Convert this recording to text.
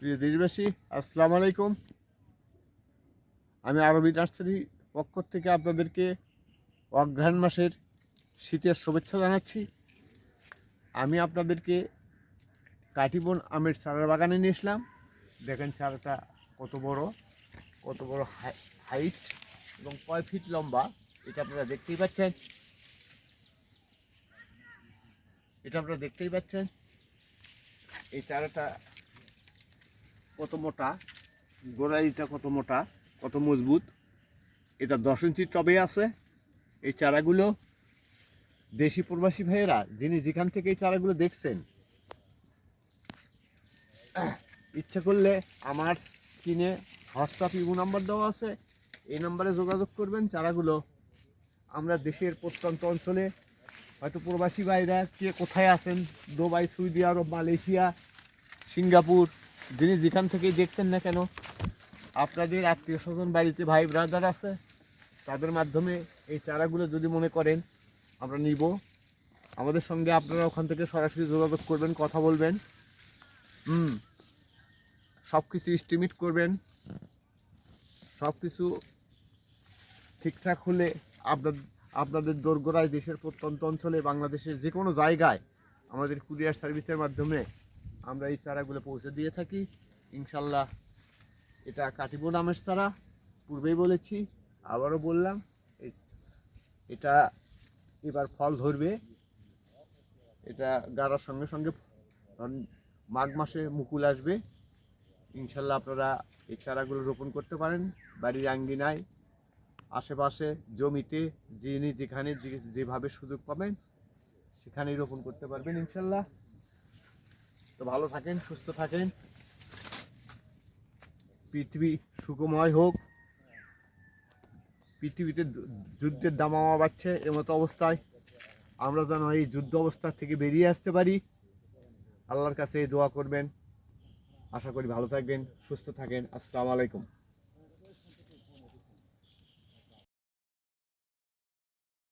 প্রিয় দেশবাসী, আসসালামু আলাইকুম। আমি আরবি নার্সারি পক্ষ থেকে আপনাদেরকে অঘ্রাণ মাসের শীতের শুভেচ্ছা জানাচ্ছি। আমি আপনাদেরকে কাটিবন আমের চারার বাগানে নিয়ে এসলাম। দেখেন চারাটা কত বড় কত বড় হাইট এবং কয় ফিট লম্বা, এটা আপনারা দেখতেই পাচ্ছেন। এটা আপনারা দেখতেই পাচ্ছেন। এই চারাটা কত মোটা, গোড়ালিটা কত মোটা, কত মজবুত। এটা দশ ইঞ্চি টবে আছে। এই চারাগুলো দেশি প্রবাসী ভাইয়েরা, যিনি যেখান থেকে এই চারাগুলো দেখছেন, ইচ্ছা করলে আমার স্ক্রিনে হোয়াটসঅ্যাপ ইউ নাম্বার দেওয়া আছে। এই নাম্বারে যোগাযোগ করবেন। চারাগুলো আমরা দেশের প্রত্যন্ত অঞ্চলে, হয়তো প্রবাসী ভাইরা কে কোথায় আছেন? Dubai, Saudi Arab, Malaysia, Singapore যিনি যেখান থেকেই দেখছেন না কেন, আপনাদের আত্মীয় স্বজন বাড়িতে ভাই ব্রাদার আছে, তাদের মাধ্যমে এই চারাগুলো যদি মনে করেন, আমরা নিব। আমাদের সঙ্গে আপনারা ওখান থেকে সরাসরি যোগাযোগ করবেন, কথা বলবেন। হুম সব কিছু এস্টিমেট করবেন। সব কিছু ঠিকঠাক হলে আপনার আপনাদের দোরগোড়ায় দেশের প্রত্যন্ত অঞ্চলে, বাংলাদেশের যে কোনো জায়গায় আমাদের কুরিয়ার সার্ভিসের মাধ্যমে আমরা এই চারাগুলো পৌঁছে দিয়ে থাকি। ইনশাল্লাহ এটা কাটিব নামের চারা। পূর্বেই বলেছি, আবারও বললাম এটা এবার ফল ধরবে। এটা গাড়ার সঙ্গে সঙ্গে মাঘ মাসে মুকুল আসবে। ইনশাল্লাহ আপনারা এই চারাগুলো রোপণ করতে পারেন। বাড়ির আঙ্গিনায়, আশেপাশে, জমিতে, যিনি যেখানে যেভাবে সুযোগ পাবেন, সেখানেই রোপণ করতে পারবেন ইনশাল্লাহ। তো ভালো থাকেন, সুস্থ থাকেন। পৃথিবী সুখময় হোক। পৃথিবীতে যুদ্ধের দামামা বাড়ছে এমতো অবস্থায়। আমরা যেন এই যুদ্ধ অবস্থা থেকে বেরিয়ে আসতে পারি। আল্লাহর কাছে দোয়া করবেন। আশা করি ভালো থাকবেন, সুস্থ থাকেন। আসসালামু আলাইকুম।